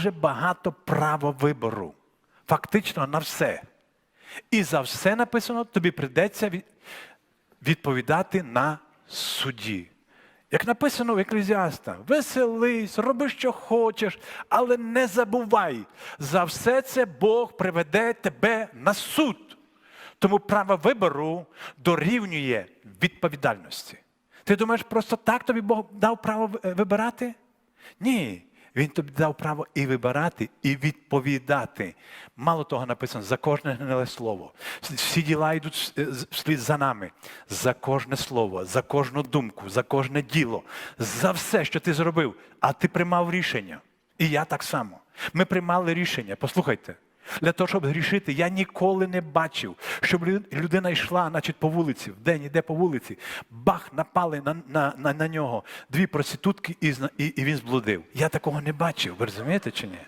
дуже багато права вибору. Фактично на все. І за все написано, тобі прийдеться відповідати на суді. Як написано в Еклезіаста, веселись, роби, що хочеш, але не забувай, за все це Бог приведе тебе на суд. Тому право вибору дорівнює відповідальності. Ти думаєш, просто так тобі Бог дав право вибирати? Ні. Він тобі дав право і вибирати, і відповідати. Мало того написано за кожне гниле слово. Всі діла йдуть е, вслід за нами. За кожне слово, за кожну думку, за кожне діло, за все, що ти зробив. А ти приймав рішення. І я так само. Ми приймали рішення. Послухайте. Для того, щоб грішити, я ніколи не бачив, щоб людина йшла, значить, по вулиці, вдень іде по вулиці, бах, напали на, на, на, на нього дві проститутки, і, і, і він зблудив. Я такого не бачив, ви розумієте чи ні?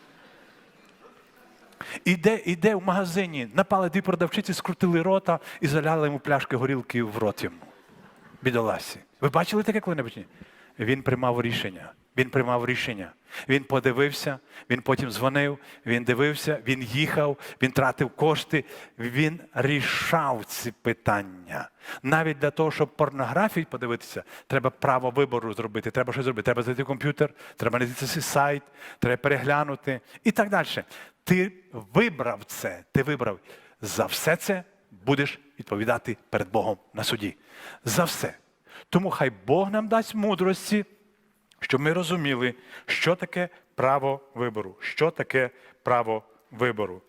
Іде, іде в магазині, напали дві продавчиці, скрутили рота і заляли йому пляшки горілки в рот йому. Бідоласі. Ви бачили таке коли-небудь? Він приймав рішення. Він приймав рішення. Він подивився, він потім дзвонив, він дивився, він їхав, він тратив кошти, він рішав ці питання. Навіть для того, щоб порнографію подивитися, треба право вибору зробити, треба щось зробити. Треба зайти в комп'ютер, треба знайти цей сайт, треба переглянути і так далі. Ти вибрав це, ти вибрав. За все це будеш відповідати перед Богом на суді. За все. Тому хай Бог нам дасть мудрості, щоб ми розуміли, що таке право вибору, що таке право вибору.